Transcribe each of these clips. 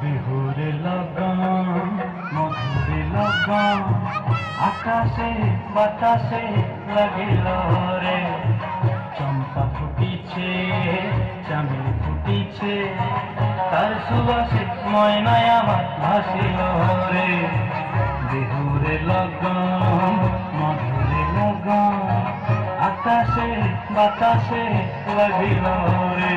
বিহুরে লাগাম মধুরে লাগাম আকাশে, বাতাসে লাগিল রে। চম্পা ফুটিছে, চামিল ফুটিছে। তার সুবাসে ময়নায় আমার ভাসিল রে। বিহুরে লাগাম মধুরে লাগাম আকাশে, বাতাসে লাগিল রে।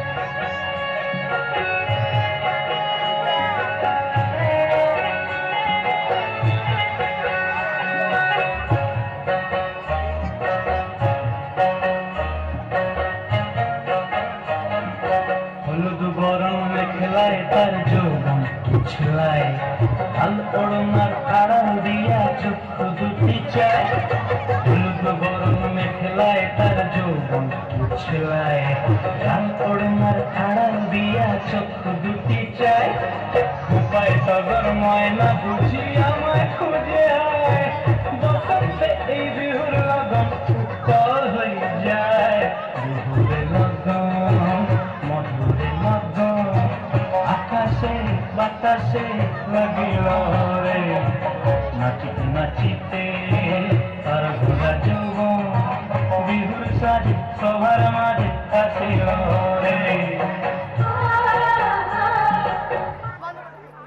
হলুদ বরণ মেখলায় তার যৌবন ছেলায় লাল ওড়নার আড়াল দিয়া চক্ষু দুটি চায়। হলুদ বরণ মেখলায় তার যৌবন ছেলায় লাল ওড়নার আড়াল দিয়া চক্ষু দুটি চায়। খুপায় তগর ময়না বুঝি আমায় খুঁজে আয় হাসে লাগিল রে নাচিতে নাচিতে তার ঘোড়া যুব বিহুর সাজে সবার মাঝে আসিল রে